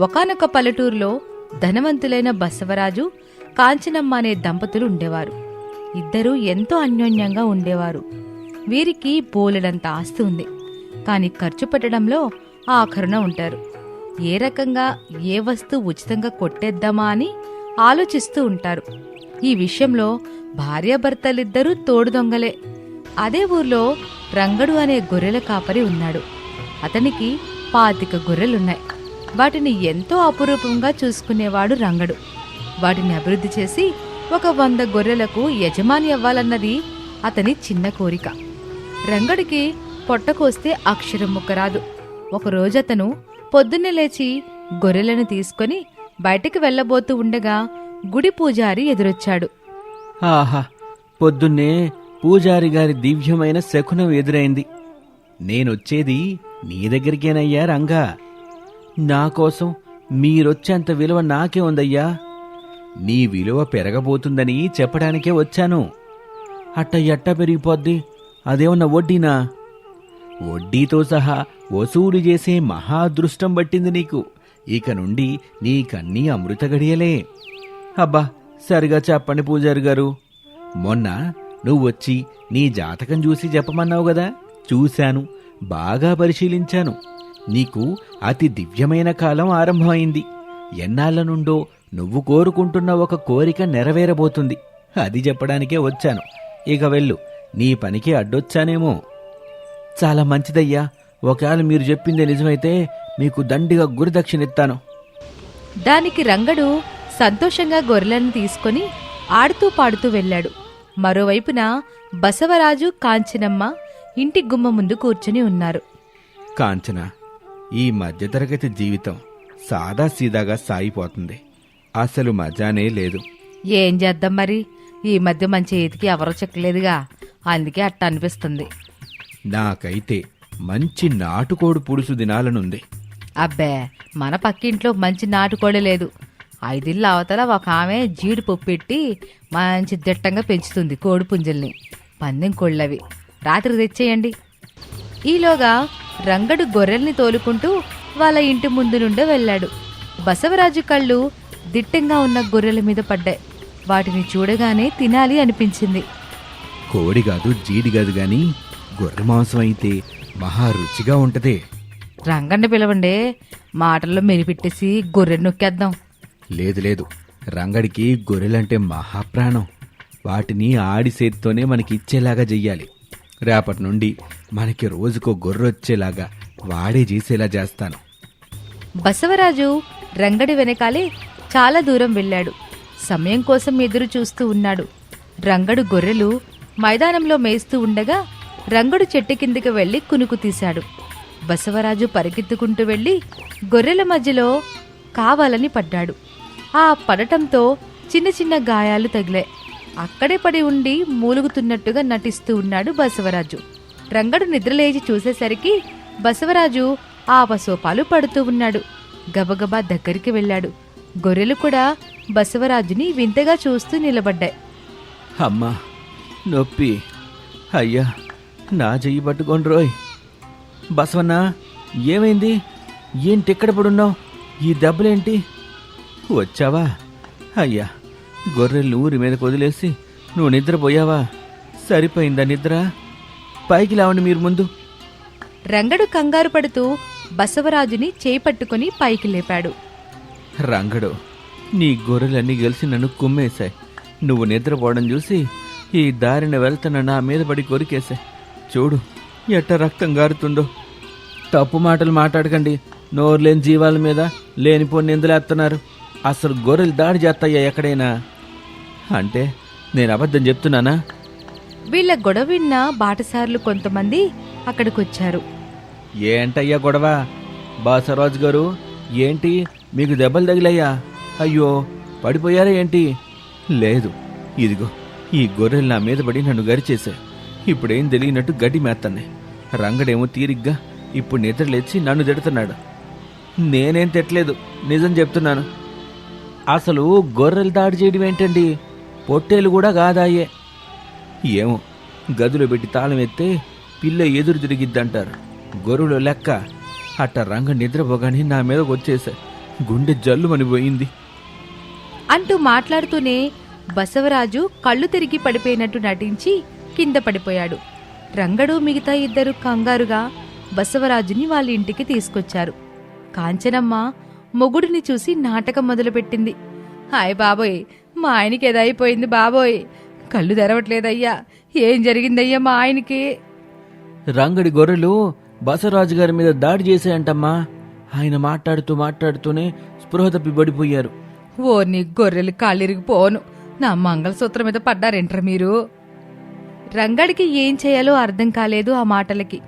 ఒకానొక పల్లెటూరులో ధనవంతులైన బసవరాజు కాంచనమ్మ అనే దంపతులు ఉండేవారు. ఇద్దరూ ఎంతో అన్యోన్యంగా ఉండేవారు. వీరికి బోలెడంత ఆస్తి ఉంది. కానీ ఖర్చు పెట్టడంలో ఆఖరున ఉంటారు. ఏ రకంగా ఏ వస్తువు ఉచితంగా కొట్టేద్దామా అని ఆలోచిస్తూ ఉంటారు. ఈ విషయంలో భార్యాభర్తలిద్దరూ తోడు దొంగలే. అదే ఊర్లో రంగడు అనే గొర్రెల కాపరి ఉన్నాడు. అతనికి పాతిక గొర్రెలున్నాయి. వాటిని ఎంతో అపురూపంగా చూసుకునేవాడు రంగడు. వాటిని అభివృద్ధి చేసి ఒక వంద గొర్రెలకు యజమాని అవ్వాలన్నది అతని చిన్న కోరిక. రంగడికి పొట్టకోస్తే అక్షరం ముక్కరాదు ఒకరోజు అతను పొద్దున్నే లేచి గొర్రెలను తీసుకొని బయటికి వెళ్ళబోతూ ఉండగా గుడి పూజారి ఎదురొచ్చాడు. ఆహా పొద్దున్నే పూజారి గారి దివ్యమైన శకునం ఎదురైంది. నేనొచ్చేది నీ దగ్గరికేనయ్యా రంగా. నా కోసం మీరొచ్చేంత విలువ నాకే ఉందయ్యా. నీ విలువ పెరగబోతుందని చెప్పడానికే వచ్చాను. అట్ట ఎట్ట పెరిగిపోద్ది? అదేమన్నా వడ్డీనా? వడ్డీతో సహా వసూలు చేసే మహాదృష్టం పట్టింది నీకు. ఇక నుండి నీకన్నీ అమృత గడియలే. అబ్బా సరిగా చెప్పండి పూజారి గారు. మొన్న నువ్వొచ్చి నీ జాతకం చూసి చెప్పమన్నావు గదా చూశాను బాగా పరిశీలించాను. నీకు అతి దివ్యమైన కాలం ఆరంభమైంది. ఎన్నాళ్ళ నుండో నువ్వు కోరుకుంటున్న ఒక కోరిక నెరవేరబోతుంది. అది చెప్పడానికే వచ్చాను. ఇక వెళ్ళు నీ పనికి అడ్డొచ్చానేమో. చాలా మంచిదయ్యా. ఒకవేళ మీరు చెప్పిందే నిజమైతే మీకు దండిగా గురిదక్షిణిస్తాను దానికి రంగడు సంతోషంగా గొర్రెలను తీసుకొని ఆడుతూ పాడుతూ వెళ్ళాడు. మరోవైపున బసవరాజు కాంచనమ్మ ఇంటి గుమ్మ ముందు కూర్చుని ఉన్నారు. కాంచన ఈ మధ్యతరగతి జీవితం సాదా సీదాగా సాగిపోతుంది. అసలు మజానే లేదు. ఏం చేద్దాం మరి? ఈ మధ్య మన చేతికి ఎవరో చెక్కలేదుగా. అందుకే అట్ట అనిపిస్తుంది. నాకైతే మంచి నాటుకోడు పులుసు దినాలనుంది అబ్బే మన పక్కింట్లో మంచి నాటుకోడి లేదు. ఐదిళ్ళ అవతల ఒక ఆమె జీడిపప్పు పెట్టి మంచి దిట్టంగా పెంచుతుంది కోడి పుంజల్ని. పందెం కోళ్ళవి. రాత్రి తెచ్చేయండి. ఈలోగా రంగడు గొర్రెల్ని తోలుకుంటూ వాళ్ళ ఇంటి ముందు నుండే వెళ్ళాడు. బసవరాజు కళ్ళు దిట్టంగా ఉన్న గొర్రెల మీద పడ్డాయి. వాటిని చూడగానే తినాలి అనిపించింది. కోడి కాదు జీడి కాదు గాని గొర్రె మాంసం అయితే మహా రుచిగా ఉంటదే. రంగన్న పిలవండి మాటల్లో మెలిపెట్టేసి గొర్రె నొక్కేద్దాం. లేదు లేదు. రంగడికి గొర్రెలంటే మహాప్రాణం వాటిని ఆడి చేతితోనే మనకి ఇచ్చేలాగా చెయ్యాలి. రేపటి నుండి మనకి రోజుకో గొర్రె వచ్చేలాగా వాడే చేసేలా చేస్తాను. బసవరాజు రంగడి వెనకాలే చాలా దూరం వెళ్ళాడు. సమయం కోసం ఎదురు చూస్తూ ఉన్నాడు. రంగడు గొర్రెలు మైదానంలో మేస్తూ ఉండగా రంగడు చెట్టు కిందికి వెళ్ళి కునుకు తీశాడు. బసవరాజు పరిగెత్తుకుంటూ వెళ్ళి గొర్రెల మధ్యలో కావాలని పడ్డాడు. ఆ పడటంతో చిన్న చిన్న గాయాలు తగిలాయి. అక్కడే పడి ఉండి మూలుగుతున్నట్టుగా నటిస్తూ ఉన్నాడు బసవరాజు. రంగడు నిద్రలేచి చూసేసరికి బసవరాజు ఆపసోపాలు పడుతూ ఉన్నాడు. గబగబా దగ్గరికి వెళ్ళాడు. గొర్రెలు కూడా బసవరాజుని వింతగా చూస్తూ నిలబడ్డాయి. అమ్మా నొప్పి. అయ్యా నా చెయ్యి పట్టుకోండి రోయ్. బసవన్న ఏమైంది? ఏంటి ఎక్కడ పడున్నావు? ఈ దెబ్బలేంటి? వచ్చావా? అయ్యా గొర్రెలు ఊరి మీద వదిలేసి నువ్వు నిద్రపోయావా? సరిపోయిందా నిద్ర? పైకి లేవండి మీరు ముందు. రంగడు కంగారు పడుతూ బసవరాజుని చేయి పట్టుకుని పైకి లేపాడు. రంగడు నీ గొర్రెలన్నీ కలిసి నన్ను కుమ్మేశాయి. నువ్వు నిద్రపోవడం చూసి ఈ దారిన వెళ్తున్న నా మీద పడి కొరికేశాయి. చూడు ఎట్ట రక్తం గారుతుందో. తప్పు మాటలు మాట్లాడకండి. నోరు లేని జీవాల మీద లేనిపోని నిందలేస్తున్నారు అసలు గొర్రెలు దాడి చేస్తాయా ఎక్కడైనా? అంటే నేను అబద్ధం చెప్తున్నానా? వీళ్ళ గొడవ విన్న బాటసార్లు కొంతమంది అక్కడికొచ్చారు. ఏంటయ్యా గొడవ? బాసరాజు గారు ఏంటి మీకు దెబ్బలు తగిలయ్యా అయ్యో పడిపోయారా ఏంటి? లేదు ఇదిగో ఈ గొర్రెలు నా మీద పడి నన్ను గరిచేశాయి. ఇప్పుడేం తెలియనట్టు గడ్డి మేస్తాను రంగడేమో తీరిగ్గా ఇప్పుడు నిద్ర లేచి నన్ను తిడుతున్నాడు. నేనేం తిట్టలేదు నిజం చెప్తున్నాను. అసలు గొర్రెలు దాడి చేయడం ఏంటండి? పొట్టేలు కూడా కాదాయే. ఏమో గదిలో పెట్టి తాళం ఎత్తే పిల్ల ఎదురు తిరిగిద్దంటారు. గొర్రెలు లెక్క. అట్ట రంగ నిద్రపోగానే నా మీదకి వచ్చేసా గుండె జల్లుమని పోయింది. అంటూ మాట్లాడుతూనే బసవరాజు కళ్ళు తిరిగి పడిపోయినట్టు నటించి కింద పడిపోయాడు. రంగడు మిగతా ఇద్దరు కంగారుగా బసవరాజుని వాళ్ళ ఇంటికి తీసుకొచ్చారు. కాంచనమ్మ మొగుడిని చూసి నాటకం మొదలుపెట్టింది. హాయ్ బాబోయ్ మా ఆయనకి ఏదైపోయింది బాబోయ్. కళ్ళు తెరవట్లేదయ్యా ఏం జరిగిందయ్యా మా ఆయనకి? రంగడి గొర్రెలు బసవరాజు గారి మీద దాడి చేశాయంటమ్మా. ఆయన మాట్లాడుతూ మాట్లాడుతూనే స్పృహ తప్పి పడిపోయారు. ఓ నీ గొర్రెలు కాళ్ళిరిగిపోను నా మంగళసూత్రం మీద పడ్డారేంట్రా మీరు? రంగడికి ఏం చేయాలో అర్థం కాలేదు ఆ మాటలకి.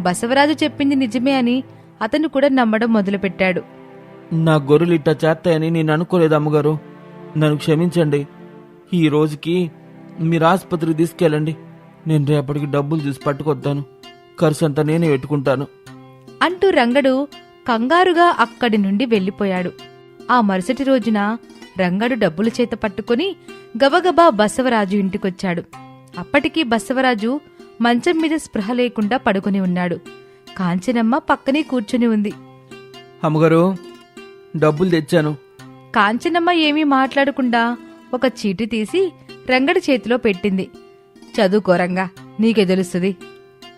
బసవరాజు చెప్పింది నిజమే అని అతను కూడా నమ్మడం మొదలుపెట్టాడు. నా గొర్రెలు ఇట్టా చేస్తాయని నేను అనుకోలేదు అమ్మగారు. నన్ను క్షమించండి. ఈ రోజుకి మీరు ఆసుపత్రికి తీసుకెళ్ళండి. నేను రేపటికి డబ్బులు తీసి పట్టుకొద్దాను ఖర్చు అంతా నేనే పెట్టుకుంటాను. అంటూ రంగడు కంగారుగా అక్కడి నుండి వెళ్ళిపోయాడు. ఆ మరుసటి రోజున రంగడు డబ్బులు చేత పట్టుకుని గబగబా బసవరాజు ఇంటికొచ్చాడు. అప్పటికి బసవరాజు మంచం మీద స్పృహ లేకుండా పడుకుని ఉన్నాడు. కాంచనమ్మ పక్కనే కూర్చుని ఉంది. అమ్మగారు డబ్బులు తెచ్చాను. కాంచనమ్మ ఏమీ మాట్లాడకుండా ఒక చీటి తీసి రంగడి చేతిలో పెట్టింది. చదువుకోరంగా నీకే తెలుస్తుంది.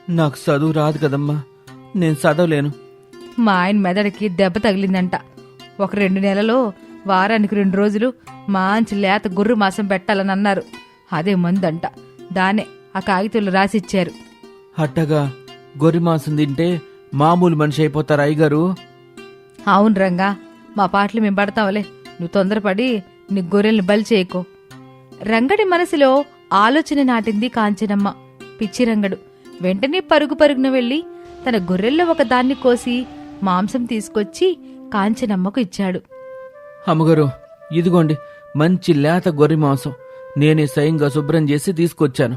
నాకు చదువు రాదు కదమ్మా నేను చదవలేను. మా ఆయన మెదడుకి దెబ్బ తగిలిందంట. ఒక రెండు నెలలో వారానికి రెండు రోజులు మంచి లేత గుర్రు మాసం పెట్టాలని అన్నారు. అదే మందంట. దానే ఆ కాగితంలో రాసిచ్చారు. అట్టగా గొర్రె మాంసం తింటే మామూలు మనిషి అయిపోతారు అయ్యగారు? అవును రంగా మా పాటలు మేము పడతాంలే నువ్వు తొందరపడి నీ గొర్రెల్ని బలి చేయకో. రంగడి మనసులో ఆలోచన నాటింది కాంచనమ్మ. పిచ్చి రంగడు. వెంటనే పరుగు పరుగున వెళ్ళి తన గొర్రెల్లో ఒక దాన్ని కోసి మాంసం తీసుకొచ్చి కాంచనమ్మకు ఇచ్చాడు. అమ్మగారు ఇదిగోండి మంచి లేత గొర్రె మాంసం. నేనే స్వయంగా శుభ్రం చేసి తీసుకొచ్చాను.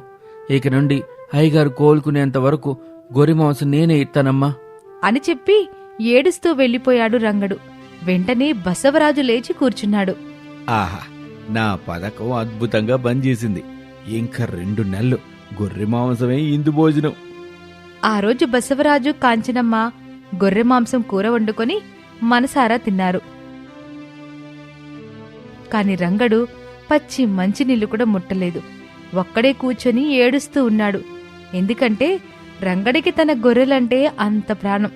ఇక నుండి అయ్యగారు కోలుకునేంత వరకు గొర్రె మాంసం నేనే ఇస్తానమ్మా. అని చెప్పి ఏడుస్తూ వెళ్ళిపోయాడు రంగడు. వెంటనే బసవరాజు లేచి కూర్చున్నాడు. ఆహా నా పథకం అద్భుతంగా పనిచేసింది ఇంకా రెండు నెలలు గొర్రె మాంసమే ఇందు భోజనం. ఆ రోజు బసవరాజు కాంచనమ్మ గొర్రె మాంసం కూర వండుకొని మనసారా తిన్నారు. కాని రంగడు పచ్చి మంచినీళ్ళు కూడా ముట్టలేదు. ఒక్కడే కూర్చొని ఏడుస్తూ ఉన్నాడు. ఎందుకంటే రంగడికి తన గొర్రెలంటే అంత ప్రాణం.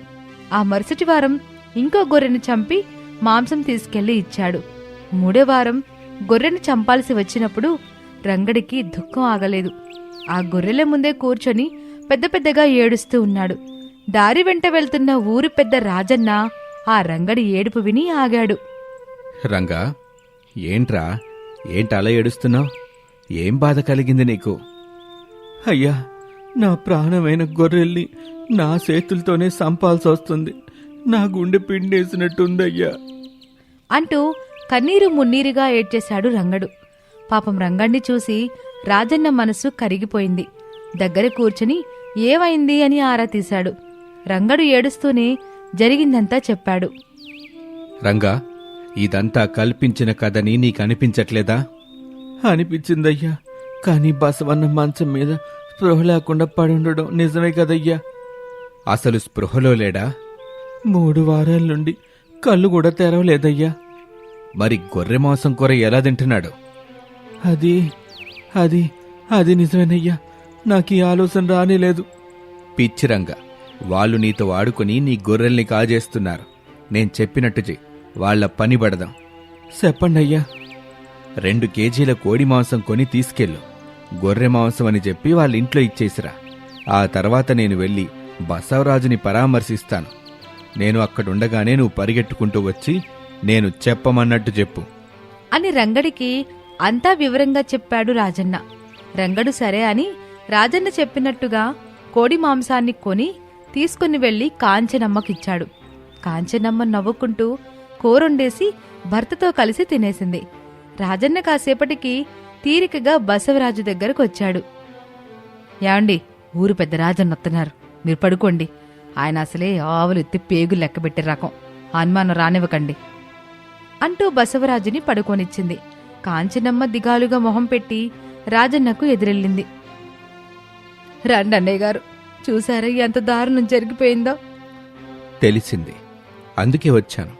ఆ మరుసటి వారం ఇంకో గొర్రెను చంపి మాంసం తీసుకెళ్ళి ఇచ్చాడు. మూడో వారం గొర్రెను చంపాల్సి వచ్చినప్పుడు రంగడికి దుఃఖం ఆగలేదు. ఆ గొర్రెల ముందే కూర్చొని పెద్ద పెద్దగా ఏడుస్తూ ఉన్నాడు. దారి వెంట వెళ్తున్న ఊరి పెద్ద రాజన్న ఆ రంగడి ఏడుపు విని ఆగాడు. రంగా ఏంట్రా? ఏంటి అలా ఏడుస్తున్నావు? ఏం బాధ కలిగింది నీకు? అయ్యా నా ప్రాణమైన గొర్రెల్ని నా చేతులతోనే సంపాల్సి వస్తుంది నా గుండె పిండేసినట్టుందయ్యా. అంటూ కన్నీరు మున్నీరుగా ఏడ్చేశాడు రంగడు. పాపం రంగణ్ణి చూసి రాజన్న మనసు కరిగిపోయింది. దగ్గర కూర్చుని ఏమైంది అని ఆరా తీశాడు. రంగడు ఏడుస్తూనే జరిగిందంతా చెప్పాడు. రంగా ఇదంతా కల్పించిన కథని నీకు అనిపించట్లేదా అనిపించిందయ్యా. కానీ బసవన్న మంచం మీద స్పృహ లేకుండా పడుండడం నిజమే కదయ్యా. అసలు స్పృహలో లేడా? మూడు వారాల నుండి కళ్ళు కూడా తెరవలేదయ్యా. మరి గొర్రె మాంసం కూర ఎలా తింటున్నాడు? అది అది అది నిజమేనయ్యా. నాకు ఈ ఆలోచన రానేలేదు. పిచ్చిరంగా వాళ్ళు నీతో ఆడుకుని నీ గొర్రెల్ని కాజేస్తున్నారు. నేను చెప్పినట్టు చెయ్యి వాళ్ళ పని పడదాం. చెప్పండి అయ్యా రెండు కేజీల కోడి మాంసం కొని తీసుకెళ్ళు. గొర్రె మాంసం అని చెప్పి వాళ్ళ ఇంట్లో ఇచ్చేసిరా. ఆ తర్వాత నేను వెళ్ళి బసవరాజుని పరామర్శిస్తాను. నేను అక్కడుండగానే నువ్వు పరిగెట్టుకుంటూ వచ్చి నేను చెప్పమన్నట్టు చెప్పు. అని రంగడికి అంతా వివరంగా చెప్పాడు రాజన్న. రంగడు సరే అని రాజన్న చెప్పినట్టుగా కోడి మాంసాన్ని కొని తీసుకుని వెళ్ళి కాంచనమ్మకిచ్చాడు. కాంచనమ్మ నవ్వుకుంటూ కూరొండేసి భర్తతో కలిసి తినేసింది. రాజన్న కాసేపటికి తీరికగా బసవరాజు దగ్గరకు వచ్చాడు యాండి ఊరు పెద్ద రాజన్నొత్తున్నారు. మీరు పడుకోండి. ఆయన అసలే ఆవులు ఎత్తి పేగులు లెక్కబెట్టే రకం. అనుమానం రానివ్వకండి. అంటూ బసవరాజుని పడుకోనిచ్చింది. కాంచనమ్మ దిగాలుగా మొహం పెట్టి రాజన్నకు ఎదురెళ్ళింది. రండి అన్నయ్య గారు చూసారా ఎంత దారుణం జరిగిపోయిందో? తెలిసింది. అందుకే వచ్చాను.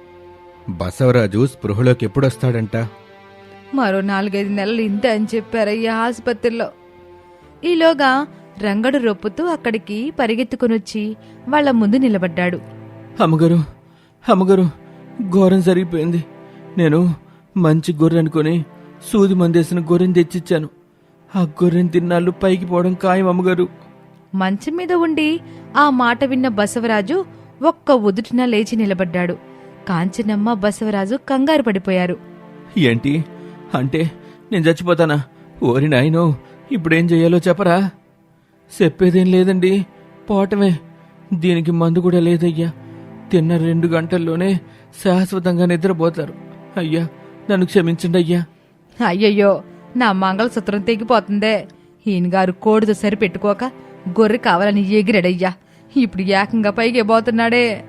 బసవరాజు స్పృహలోకి ఎప్పుడొస్తాడంట? మరో నాలుగైదు నెలలు ఇంతే అని చెప్పారయ్యా ఆసుపత్రిలో. ఈలోగా రంగడు రొప్పుతూ అక్కడికి పరిగెత్తుకునొచ్చి వాళ్ళ ముందు నిలబడ్డాడు. అమ్మగారు అమ్మగారు ఘోరం జరిగిపోయింది. నేను మంచి గొర్రె అనుకుని సూది మందేసిన గొర్రెని తెచ్చిచ్చాను. ఆ గొర్రెని తిన్నాళ్ళు పైకి పోవడం ఖాయం అమ్మగారు. మంచం మీద ఉండి ఆ మాట విన్న బసవరాజు ఒక్క ఉదుటిన లేచి నిలబడ్డాడు. కాంచనమ్మ బసవరాజు కంగారు పడిపోయారు. ఏంటి? అంటే నేను చచ్చిపోతానా? ఓరి నాయనో ఇప్పుడేం చెయ్యాలో చెప్పరా? చెప్పేదేం లేదండి. పోవటమే దీనికి మందు కూడా లేదయ్యా. తిన్న రెండు గంటల్లోనే శాశ్వతంగా నిద్రపోతారు. అయ్యా నన్ను క్షమించండి అయ్యా. అయ్యయ్యో నా మంగళసూత్రం తెగిపోతుందే. ఈయనగారు కోడితో సరి పెట్టుకోక గొర్రె కావాలని ఎగిరాడయ్యా. ఇప్పుడు ఏకంగా పైకి పోతున్నాడే.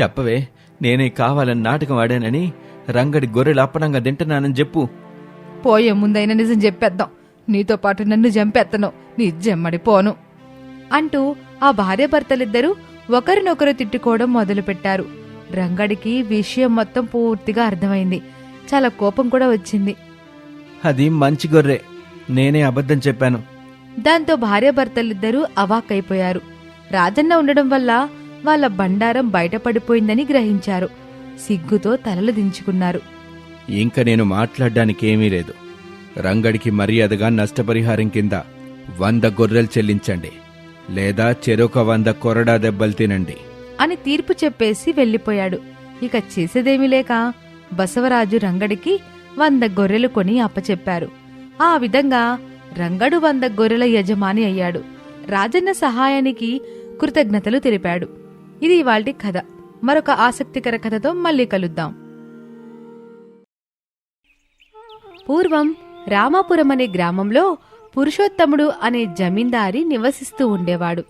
చెప్పవే నేనే కావాలని నాటకం ఆడానని రంగడి గొర్రెలు అప్పనంగా తింటున్నానని చెప్పు. పోయే ముందైనా నిజం చెప్పేద్దాం. నీతో పాటు నన్ను చంపేత్తను నీ జమ్మడి పోను అంటూ ఆ భార్యాభర్తలిద్దరూ ఒకరినొకరు తిట్టుకోవడం మొదలుపెట్టారు. రంగడికి విషయం మొత్తం పూర్తిగా అర్థమైంది. చాలా కోపం కూడా వచ్చింది. అది మంచి గొర్రె. నేనే అబద్ధం చెప్పాను. దాంతో భార్యాభర్తలిద్దరూ అవాక్కైపోయారు. రాజన్న ఉండడం వల్ల వాళ్ళ బండారం బయటపడిపోయిందని గ్రహించారు. సిగ్గుతో తలలు దించుకున్నారు. ఇంక నేను మాట్లాడడానికి ఏమీ లేదు. రంగడికి మర్యాదగా నష్టపరిహారం కింద వంద గొర్రెలు చెల్లించండి లేదా చెరొక వంద కొరడా దెబ్బలు తినండి. అని తీర్పు చెప్పేసి వెళ్ళిపోయాడు. ఇక చేసేదేమీ లేక బసవరాజు రంగడికి వంద గొర్రెలు కొని అప్పచెప్పారు. ఆ విధంగా రంగడు వంద గొర్రెల యజమాని అయ్యాడు. రాజన్న సహాయానికి కృతజ్ఞతలు తెలిపాడు. ఇది ఇవాల్టి కథ. మరొక ఆసక్తికర కథతో మళ్ళీ కలుద్దాం. పూర్వం రామాపురం అనే గ్రామంలో పురుషోత్తముడు అనే జమీందారి నివసిస్తూ ఉండేవాడు.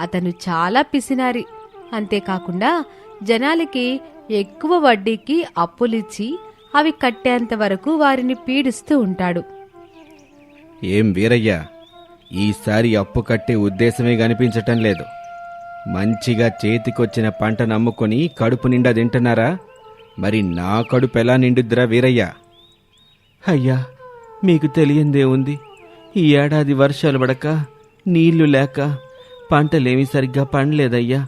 అతను చాలా పిసినారి. అంతేకాకుండా జనాలకి ఎక్కువ వడ్డీకి అప్పులిచ్చి అవి కట్టేంత వరకు వారిని పీడిస్తూ ఉంటాడు. ఏం వీరయ్య ఈసారి అప్పు కట్టే ఉద్దేశమే కనిపించటం లేదు. మంచిగా చేతికొచ్చిన పంట నమ్ముకొని కడుపు నిండా తింటున్నారా? మరి నా కడుపు ఎలా నిండుద్దిరా వీరయ్య? అయ్యా మీకు తెలియందే ఉంది. ఈ ఏడాది వర్షాలు పడక నీళ్ళు లేక పంటలేమీ సరిగ్గా పండలేదయ్యా.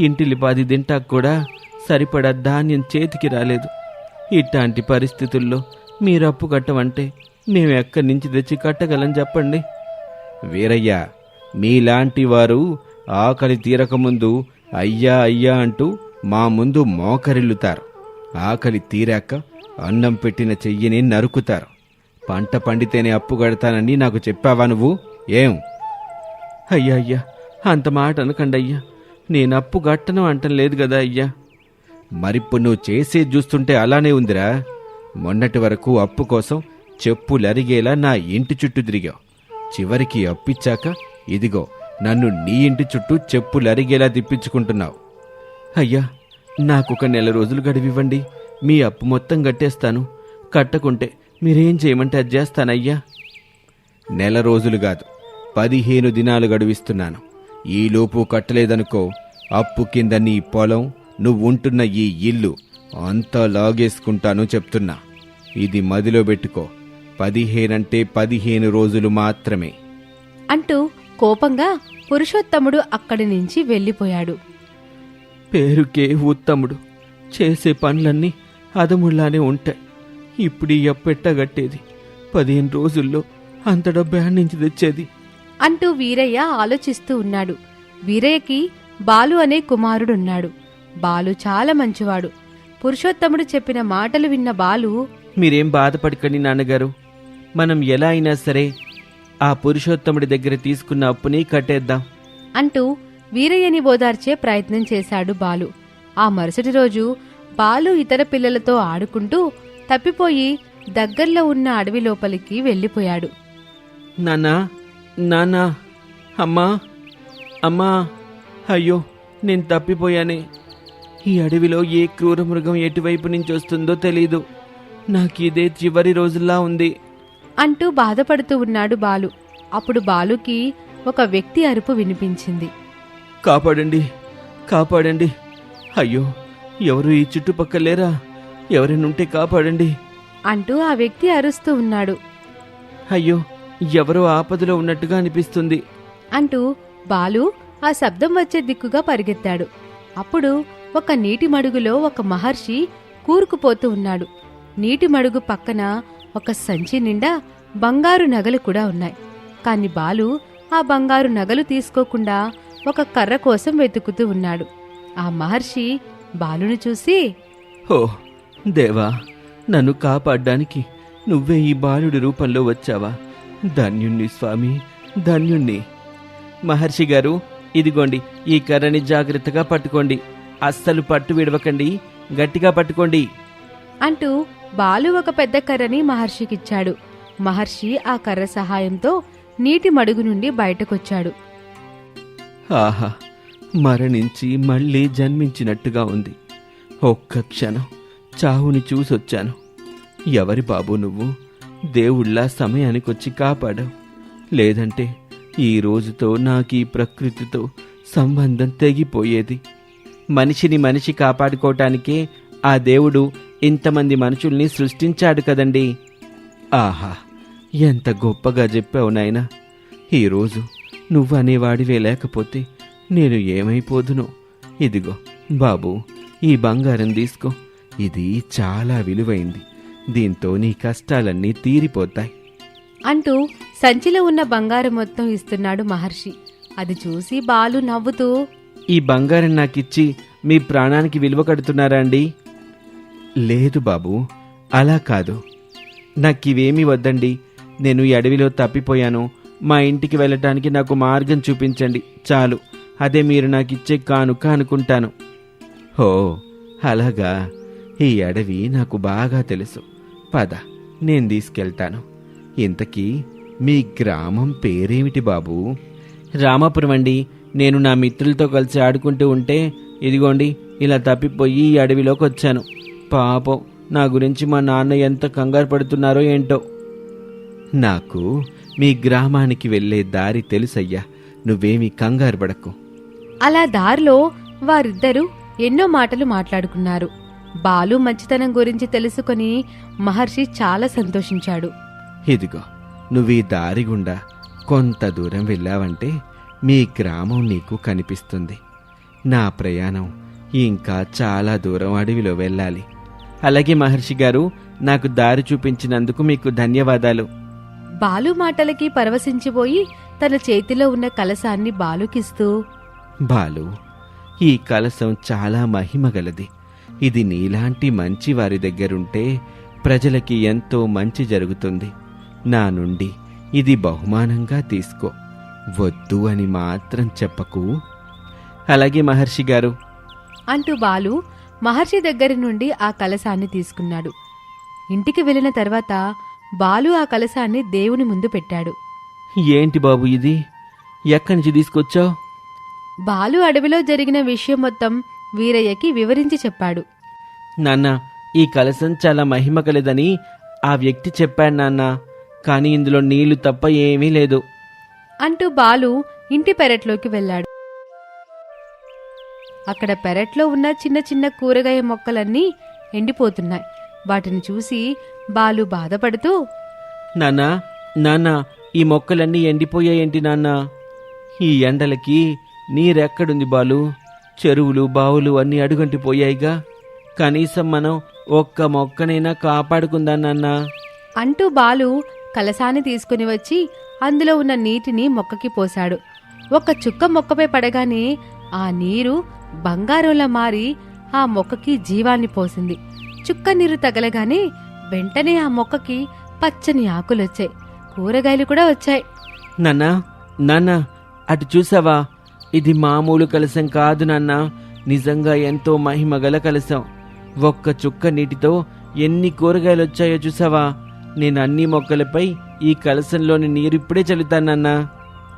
ఇంటిలిపాది తింటాక కూడా సరిపడా ధాన్యం చేతికి రాలేదు. ఇట్లాంటి పరిస్థితుల్లో మీరు అప్పు కట్టమంటే మేము ఎక్కడి నుంచి తెచ్చి కట్టగలం చెప్పండి. వీరయ్య మీలాంటి వారు ఆకలి తీరకముందు అయ్యా అయ్యా అంటూ మా ముందు మోకరిల్లుతారు. ఆకలి తీరాక అన్నం పెట్టిన చెయ్యిని నరుకుతారు. పంట పండితేనే అప్పు కడతానని నాకు చెప్పావా నువ్వు? ఏం? అయ్యా అయ్యా అంత మాట అనకండి అయ్యా. నేను అప్పు కట్టను అంటం లేదు కదా అయ్యా. మరిప్పుడు నువ్వు చేసేది చూస్తుంటే అలానే ఉందిరా. మొన్నటి వరకు అప్పు కోసం చెప్పులరిగేలా నా ఇంటి చుట్టూ తిరిగావు. చివరికి అప్పిచ్చాక ఇదిగో నన్ను నీ ఇంటి చుట్టూ చెప్పులరిగేలా తిప్పించుకుంటున్నావు. అయ్యా నాకొక నెల రోజులు గడివివ్వండి. మీ అప్పు మొత్తం కట్టేస్తాను. కట్టకుంటే మీరేం చేయమంటే అది చేస్తానయ్యా? నెల రోజులు కాదు పదిహేను దినాలు గడువిస్తున్నాను. ఈలోపు కట్టలేదనుకో అప్పు కింద నీ పొలం నువ్వుంటున్న ఈ ఇల్లు అంతా లాగేసుకుంటాను చెప్తున్నా. ఇది మదిలో పెట్టుకో పదిహేనంటే పదిహేను రోజులు మాత్రమే. అంటూ కోపంగా పురుషోత్తముడు అక్కడి నుంచి వెళ్ళిపోయాడు. పేరుకే ఉత్తముడు చేసే పనులన్నీ అదముళ్ళానే ఉంటాయి. ఇప్పుడు ఈ అప్పెట్టగట్టేది పదిహేను రోజుల్లో అంత డబ్బు నుంచి తెచ్చేది. అంటూ వీరయ్య ఆలోచిస్తూ ఉన్నాడు. వీరయ్యకి బాలు అనే కుమారుడున్నాడు. బాలు చాలా మంచివాడు. పురుషోత్తముడు చెప్పిన మాటలు విన్న బాలు మీరేం బాధపడకండి నాన్నగారు. మనం ఎలా అయినా సరే ఆ పురుషోత్తముడి దగ్గర తీసుకున్న అప్పుని కట్టేద్దాం. అంటూ వీరయ్యని ఓదార్చే ప్రయత్నం చేశాడు బాలు. ఆ మరుసటి రోజు బాలు ఇతర పిల్లలతో ఆడుకుంటూ తప్పిపోయి దగ్గర్లో ఉన్న అడవి లోపలికి వెళ్ళిపోయాడు. నాన్నా నాన్నా అమ్మా అమ్మా అయ్యో నేను తప్పిపోయానే. ఈ అడవిలో ఏ క్రూర మృగం ఎటువైపు నుంచి వస్తుందో తెలీదు. నాకు ఇదే చివరి రోజుల్లా ఉంది. అంటూ బాధపడుతూ ఉన్నాడు బాలు. అప్పుడు బాలుకి ఒక వ్యక్తి అరుపు వినిపించింది. కాపాడండి కాపాడండి. అయ్యో ఎవరు ఈ చుట్టుపక్కల లేరా ఎవరైనుంటే కాపాడండి. అంటూ ఆ వ్యక్తి అరుస్తూ ఉన్నాడు. అయ్యో ఎవరో ఆపదలో ఉన్నట్టుగా అనిపిస్తుంది. అంటూ బాలు ఆ శబ్దం వచ్చే దిక్కుగా పరిగెత్తాడు. అప్పుడు ఒక నీటి మడుగులో ఒక మహర్షి కూరుకుపోతూ ఉన్నాడు. నీటి మడుగు పక్కన ఒక సంచి నిండా బంగారు నగలు కూడా ఉన్నాయి. కాని బాలు ఆ బంగారు నగలు తీసుకోకుండా ఒక కర్ర కోసం వెతుకుతూ ఉన్నాడు. ఆ మహర్షి బాలుని చూసి ఓ దేవా నన్ను కాపాడ్డానికి నువ్వే ఈ బాలుడి రూపంలో వచ్చావా? ధన్యుణ్ణి స్వామి ధన్యుణ్ణి. మహర్షి గారు ఇదిగోండి ఈ కర్రని జాగ్రత్తగా పట్టుకోండి. అస్సలు పట్టు విడవకండి గట్టిగా పట్టుకోండి. అంటూ బాలు ఒక పెద్ద కర్రని మహర్షికిచ్చాడు. మహర్షి ఆ కర్ర సహాయంతో నీటి మడుగు నుండి బయటకొచ్చాడు. ఆహా మరణించి మళ్ళీ జన్మించినట్టుగా ఉంది. ఒక్క క్షణం. చావుని చూసొచ్చాను. ఎవరి బాబు నువ్వు? దేవుళ్ళ సమయానికొచ్చి కాపాడావు. లేదంటే ఈ రోజుతో నాకు ఈ ప్రకృతితో సంబంధం తెగిపోయేది. మనిషిని మనిషి కాపాడుకోవటానికే ఆ దేవుడు ఇంతమంది మనుషుల్ని సృష్టించాడు కదండి. ఆహా! ఎంత గొప్పగా చెప్పావు నాయనా. ఈరోజు నువ్వనేవాడివే లేకపోతే నేను ఏమైపోదునో? ఇదిగో బాబు ఈ బంగారం తీసుకో. ఇది చాలా విలువైంది. దీంతో నీ కష్టాలన్నీ తీరిపోతాయి. అంటూ సంచిలో ఉన్న బంగారం మొత్తం ఇస్తున్నాడు మహర్షి. అది చూసి బాలు నవ్వుతూ ఈ బంగారం నాకిచ్చి మీ ప్రాణానికి విలువ కడుతున్నారా అండి? లేదు బాబు అలా కాదు. నాకివేమీ వద్దండి. నేను ఈ అడవిలో తప్పిపోయాను. మా ఇంటికి వెళ్ళటానికి నాకు మార్గం చూపించండి. చాలు. అదే మీరు నాకిచ్చే కానుక అనుకుంటాను. హో అలాగా. ఈ అడవి నాకు బాగా తెలుసు. పద నేను తీసుకెళ్తాను. ఇంతకీ మీ గ్రామం పేరేమిటి బాబు? రామాపురం అండి. నేను నా మిత్రులతో కలిసి ఆడుకుంటూ ఉంటే ఇదిగోండి ఇలా తప్పిపోయి ఈ అడవిలోకి వచ్చాను పాపం నా గురించి మా నాన్న ఎంత కంగారు పడుతున్నారో ఏంటో. నాకు మీ గ్రామానికి వెళ్ళే దారి తెలుసయ్యా. నువ్వేమీ కంగారు పడకు. అలా దారిలో వారిద్దరూ ఎన్నో మాటలు మాట్లాడుకున్నారు. బాలు మంచితనం గురించి తెలుసుకొని మహర్షి చాలా సంతోషించాడు. ఇదిగో నువ్వు ఈ దారి గుండా కొంత దూరం వెళ్ళావంటే మీ గ్రామం నీకు కనిపిస్తుంది. నా ప్రయాణం ఇంకా చాలా దూరం అడవిలో వెళ్ళాలి. అలాగే మహర్షి గారు నాకు దారి చూపించినందుకు మీకు ధన్యవాదాలు. బాలు మాటలకి పరవశించిపోయి తన చేతిలో ఉన్న కలసాన్ని బాలుకిస్తూ బాలు ఈ కలసం చాలా మహిమగలది ఇది నీలాంటి మంచి వారి దగ్గరుంటే ప్రజలకి ఎంతో మంచి జరుగుతుంది. నా నుండి ఇది బహుమానంగా తీసుకో. వద్దు అని మాత్రం చెప్పకు. అలాగే మహర్షి గారు. అంటూ బాలు మహర్షి దగ్గరి నుండి ఆ కలసాన్ని తీసుకున్నాడు. ఇంటికి వెళ్ళిన తర్వాత బాలు ఆ కలసాన్ని దేవుని ముందు పెట్టాడు. ఏంటి బాబు ఇది? ఎక్కడి నుంచి తీసుకొచ్చావు? బాలు అడవిలో జరిగిన విషయం మొత్తం వీరయ్యకి వివరించి చెప్పాడు. నాన్న ఈ కలసం చాలా మహిమ కలదని ఆ వ్యక్తి చెప్పాడు నాన్న కానీ ఇందులో నీళ్ళు తప్ప ఏమీ లేదు. అంటూ బాలు ఇంటి పెరట్లోకి వెళ్ళాడు. అక్కడ పెరట్లో ఉన్న చిన్న చిన్న కూరగాయ మొక్కలన్నీ ఎండిపోతున్నాయి. వాటిని చూసి బాలు బాధపడుతూ నాన్నా నాన్న ఈ మొక్కలన్నీ ఎండిపోయాయేంటి నాన్న? ఈ ఎండలకి నీరెక్కడుంది బాలు? చెరువులు బావులు అన్నీ అడుగంటిపోయాయిగా. కనీసం మనం ఒక్క మొక్కనైనా కాపాడుకుందా నాన్న అంటూ బాలు కలసాన్ని తీసుకుని వచ్చి అందులో ఉన్న నీటిని మొక్కకి పోశాడు. ఒక చుక్క మొక్కపై పడగానే ఆ నీరు బంగారంలా మారి ఆ మొక్కకి జీవాన్ని పోసింది. చుక్క నీరు తగలగానే వెంటనే ఆ మొక్కకి పచ్చని ఆకులొచ్చాయి. కూరగాయలు కూడా వచ్చాయి. నాన్నా నాన్న అటు చూసావా? ఇది మామూలు కలసం కాదు నాన్న. నిజంగా ఎంతో మహిమగల కలసం ఒక్క చుక్క నీటితో ఎన్ని కూరగాయలు వచ్చాయో చూసావా? నేను అన్ని మొక్కలపై ఈ కలసంలోని నీరు ఇప్పుడే చల్లుతానన్నా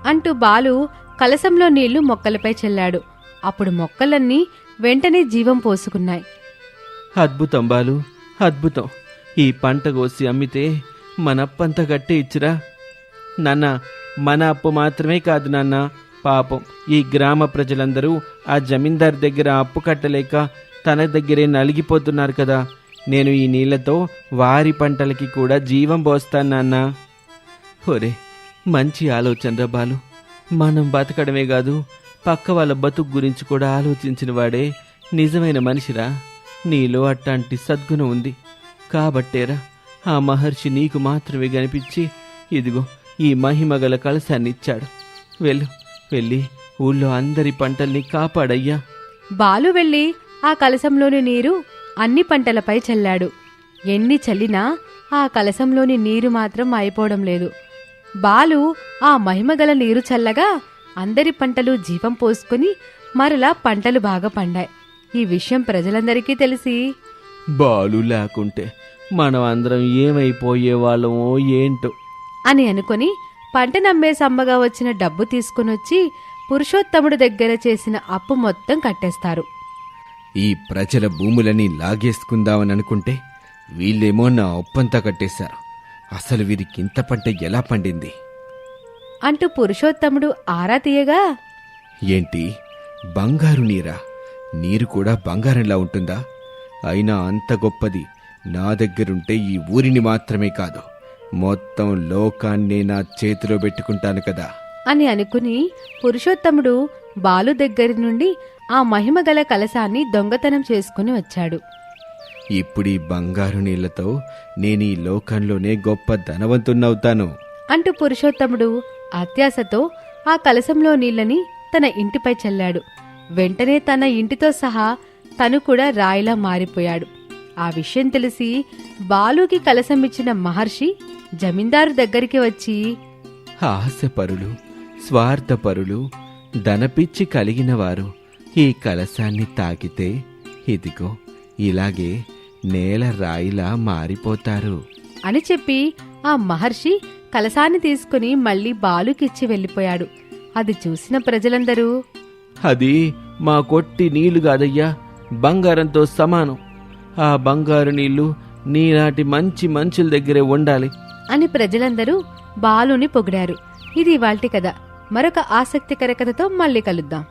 అంటూ బాలు కలసంలో నీళ్ళు మొక్కలపై చల్లాడు. అప్పుడు మొక్కలన్నీ వెంటనే జీవం పోసుకున్నాయి. అద్భుతం బాలు అద్భుతం. ఈ పంట కోసి అమ్మితే మన అప్పంతా గట్టే ఇచ్చిరా? నాన్న మన అప్పు మాత్రమే కాదు నాన్న. పాపం. ఈ గ్రామ ప్రజలందరూ ఆ జమీందార్ దగ్గర అప్పు కట్టలేక తన దగ్గరే నలిగిపోతున్నారు కదా. నేను ఈ నీళ్ళతో వారి పంటలకి కూడా జీవం పోస్తాను నాన్న. ఒరే మంచి ఆలోచన బాలు. మనం బతకడమే కాదు పక్క వాళ్ళ బతుకు గురించి కూడా ఆలోచించిన వాడే నిజమైన మనిషిరా. నీలో అట్లాంటి సద్గుణం ఉంది. కాబట్టేరా ఆ మహర్షి నీకు మాత్రమే కనిపించి ఇదిగో ఈ మహిమగల కలశాన్ని ఇచ్చాడు వెళ్ళు. వెళ్ళి ఊళ్ళో అందరి పంటల్ని కాపాడయ్యా. బాలు వెళ్ళి ఆ కలశంలోని నీరు అన్ని పంటలపై చల్లాడు. ఎన్ని చల్లినా ఆ కలశంలోని నీరు మాత్రం అయిపోవడం లేదు. బాలు ఆ మహిమగల నీరు చల్లగా అందరి పంటలు జీవం పోసుకుని మరలా పంటలు బాగా పండాయి. ఈ విషయం ప్రజలందరికీ తెలిసి బాలు లేకుంటే మనం అందరం ఏమైపోయే వాళ్ళమో ఏంటో. అని అనుకొని పంట నమ్మే సమ్మగా వచ్చిన డబ్బు తీసుకునొచ్చి పురుషోత్తముడు దగ్గర చేసిన అప్పు మొత్తం కట్టేస్తారు. ఈ ప్రజల భూములని లాగేసుకుందామని అనుకుంటే వీళ్ళేమో నా ఒప్పంతా కట్టేశారు. అసలు వీరికి ఇంత పంట ఎలా పండింది? అంటూ పురుషోత్తముడు ఆరా తీయగా ఏంటి? బంగారు నీరా? నీరు కూడా బంగారంలా ఉంటుందా? అయినా అంత గొప్పది నా దగ్గరుంటే ఈ ఊరిని మాత్రమే కాదు. మొత్తం లోకాన్నే నా చేతిలో పెట్టుకుంటాను కదా. అని అనుకుని పురుషోత్తముడు బాలు దగ్గరి నుండి ఆ మహిమగల కలశాన్ని దొంగతనం చేసుకుని వచ్చాడు. ఇప్పుడు ఈ బంగారు నీళ్ళతో నేను ఈ లోకంలోనే గొప్ప ధనవంతున్నవుతాను అంటూ పురుషోత్తముడు అత్యాశతో ఆ కలశంలో నీళ్ళని తన ఇంటిపై చల్లాడు. వెంటనే తన ఇంటితో సహా తను కూడా రాయిలా మారిపోయాడు. ఆ విషయం తెలిసి బాలుకి కలశం ఇచ్చిన మహర్షి జమీందారు దగ్గరికి వచ్చి ఆశపరులు స్వార్థపరులు ధనపిచ్చి కలిగిన వారు ఈ కలశాన్ని తాకితే ఇదిగో ఇలాగే నేల రాయిలా మారిపోతారు. అని చెప్పి ఆ మహర్షి కలశాన్ని తీసుకుని మళ్ళీ బాలుకిచ్చి వెళ్ళిపోయాడు. అది చూసిన ప్రజలందరూ అది మా కొట్టి నీళ్ళు కాదయ్యా బంగారంతో సమానం. ఆ బంగారు నీళ్ళు నీలాంటి మంచి మనుషుల దగ్గరే ఉండాలి. అని ప్రజలందరూ బాలుని పొగిడారు. ఇది ఇవాల్టి కథ. మరొక ఆసక్తికర కథతో మళ్ళీ కలుద్దాం.